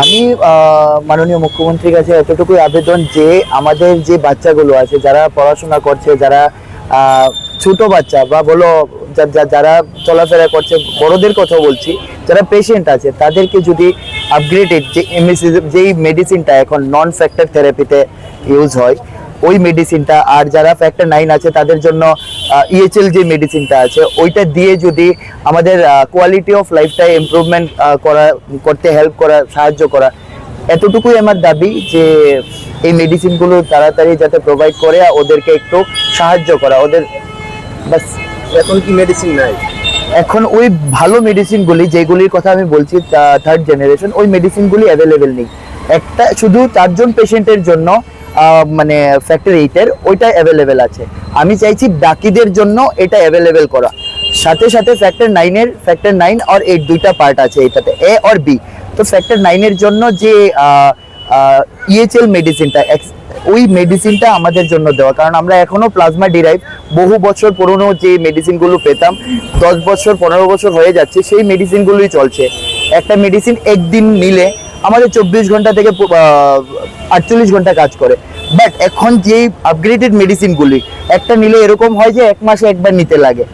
আমি মাননীয় মুখ্যমন্ত্রীর কাছে এতটুকুই আবেদন যে আমাদের যে বাচ্চাগুলো আছে, যারা পড়াশোনা করছে, যারা ছোট বাচ্চা বা বলো যারা চলাফেরা করছে, বড়দের কথা বলছি, যারা পেশেন্ট আছে, তাদেরকে যদি আপগ্রেডেড যে এমএসি যেই মেডিসিনটা এখন নন ফ্যাক্টর থেরাপিতে ইউজ হয় ওই মেডিসিনটা আর যারা ফ্যাক্টর নাইন আছে তাদের জন্য ইএচএল যে মেডিসিনটা আছে ওইটা দিয়ে যদি আমাদের কোয়ালিটি অফ লাইফটা ইমপ্রুভমেন্ট করা করতে হেল্প করা সাহায্য করা এতটুকুই আমার দাবি যে এই মেডিসিনগুলো তাড়াতাড়ি যাতে প্রোভাইড করে ওদেরকে একটু সাহায্য করা ওদের বাস এখন কি মেডিসিন নাই? এখন ওই ভালো মেডিসিনগুলি যেগুলির কথা আমি বলছি থার্ড জেনারেশন ওই মেডিসিনগুলি অ্যাভেলেবেল নেই। একটা শুধু চারজন পেশেন্টের জন্য মানে ফ্যাক্টর এইটের ওইটা অ্যাভেলেবেল আছে। আমি চাইছি বাকিদের জন্য এটা অ্যাভেলেবেল করা। সাথে সাথে ফ্যাক্টর নাইনের ফ্যাক্টর নাইন আর এইট দুইটা পার্ট আছে এটাতে এ আর বি তো ফ্যাক্টর নাইনের জন্য যে ইএচএল মেডিসিনটা ওই মেডিসিনটা আমাদের জন্য দেওয়া। কারণ আমরা এখনও প্লাজমা ডিরাইভ বহু বছর পুরনো যে মেডিসিনগুলো পেতাম, দশ বছর, পনেরো বছর হয়ে যাচ্ছে, সেই মেডিসিনগুলোই চলছে। একটা মেডিসিন একদিন নিলে আমাদের চব্বিশ ঘণ্টা থেকে আটচল্লিশ ঘণ্টা কাজ করে। বাট এখন যে আপগ্রেডেড মেডিসিনগুলি একটা নিলে এরকম হয় যে এক মাসে একবার নিতে লাগে।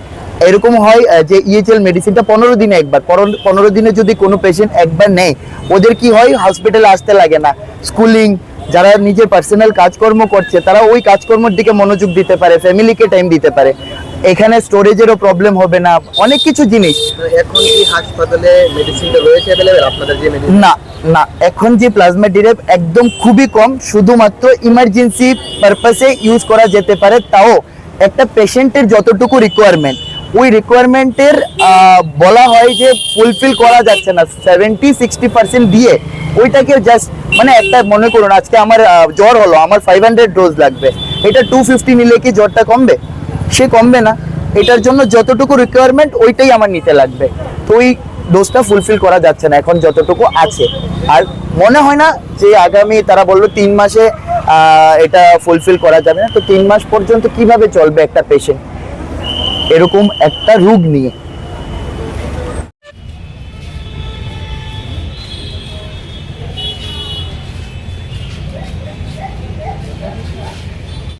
এরকম হয় যে ইএচএল মেডিসিনটা পনেরো দিনে একবার, পনেরো দিনে যদি কোনো পেশেন্ট একবার নেয়, ওদের কি হয় হসপিটালে আসতে লাগে না। স্কুলিং যারা নিজের পার্সোনাল কাজকর্ম করছে তারা ওই কাজকর্মের দিকে মনোযোগ দিতে পারে ফ্যামিলিকে টাইম দিতে পারে। এখানে স্টোরেজেরও প্রবলেম হবে না। অনেক কিছু জিনিস। এখন কি হাসপাতালে মেডিসিনটা রয়েছে অ্যাভেলেবেল আপনাদের যে মেডিসিন না না। এখন যে প্লাজমা ডিরেপ একদম খুবই কম শুধুমাত্র ইমার্জেন্সি পারপাসে ইউজ করা যেতে পারে। তাও একটা পেশেন্টের যতটুকু রিকোয়ারমেন্ট ওই রিকোয়ারমেন্টের বলা হয় যে ফুলফিল করা যাচ্ছে না। সেভেন্টি সিক্সটি পার্সেন্ট দিয়ে ওইটাকে জাস্ট মানে একটা মনে করুন আজকে আমার জ্বর হলো আমার ফাইভ হান্ড্রেড ডোজ লাগবে। এটা টু ফিফটি নিলে কি জ্বরটা কমবে? সে কমবে না। এটার জন্য যতটুকু রিকোয়ারমেন্ট ওইটাই আমার নিতে লাগবে। তো ওই ডোজটা ফুলফিল করা যাচ্ছে না, এখন যতটুকু আছে। আর মনে হয় না যে আগামী, তারা বলল তিন মাসে এটা ফুলফিল করা যাবে না। তো তিন মাস পর্যন্ত কীভাবে চলবে একটা পেশেন্ট এরকম একটা রোগ নিয়ে।